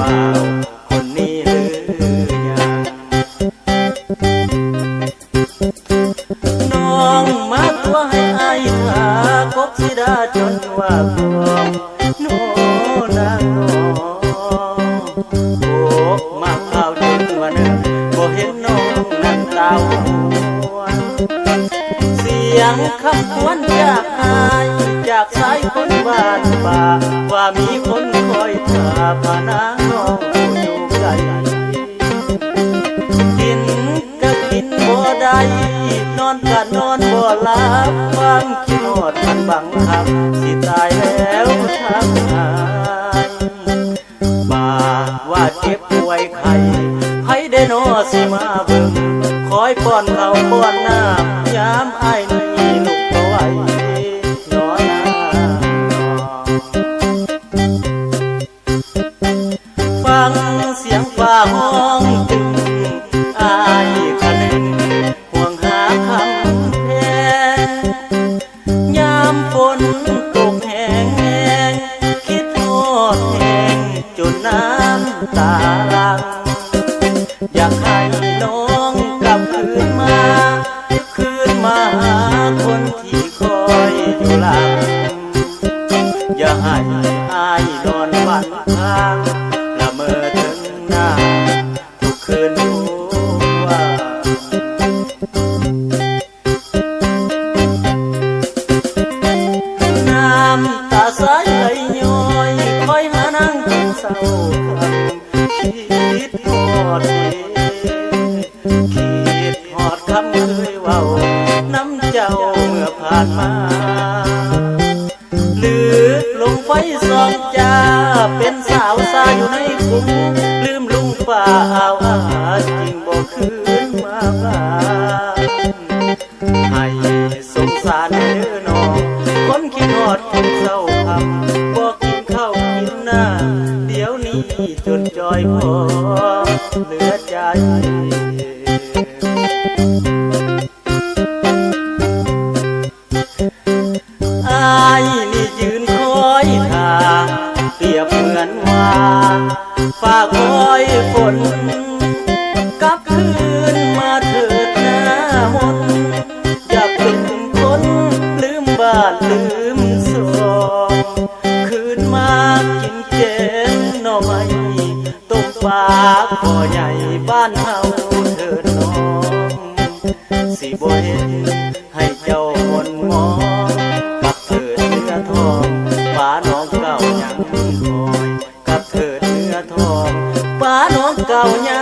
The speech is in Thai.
บ่าวคนนี้หรือยังน้องมาตัวให้อายทากบสิดาจนว่าพวงโนนางน้องโอ้มาข่าวจนว่าหนึ่งบ่เห็นน้องนั่งตาหวนเสียงคำควนจากอายจากสายคนบ้านป่าว่ามี ผานางน้องอยู่ไกลกินก็กินบ่ได้นอนก็นอนบ่หลับความคิดหอดมันบังคับสิตายแล้วทางหายบาว่าเจ็บป่วยไข้ไผได้นอสิมาเบิ่ง เสียงฟ้าห้องตึงอายคะนึงห่วงหาคำแพงยามฝนตกแห้งแห้งคิดทอดแห้งจนน้ำตาลัง อยากให้น้องกลับคืนมา คืนมาหาคนที่คอยอยู่หลัง อย่าให้อายนอนฝันข้างละเมอถึง หน้าทุกคืนรู้ว่า น้ำตาสายไหลย้อยคอยหานั่งกินเศร้าคำคิดหอดเดคิดหอดคำเคยเว้าน้ำเจ้าเมื่อผ่านมาหรือลงไฟสองจ้าเป็นสาวสาอยู่ในคุกลืมลุงฝ่า เอาอาจริงบอกคืนมาบ้านให้สงสารเด้อน้องคนคิดหอดคนเศร้าคำบอกกินข้าวกินหน้า เดี๋ยวนี้จนจอยพอเหลือใจอายนี่ยืนคอยทาเปรียบเหมือนว่าฝากคอย ลืมสวงคืนมากินเจนหน่อไม้ตกปาพ่อใหญ่บ้านเฮาเถิดน้อง สิบ่เห็นให้เจ้าคนมองกับเถิดเนื้อทองป้าน้องเก่ายังคอยกับเถิดเนื้อทองป้าน้องเก่ายัง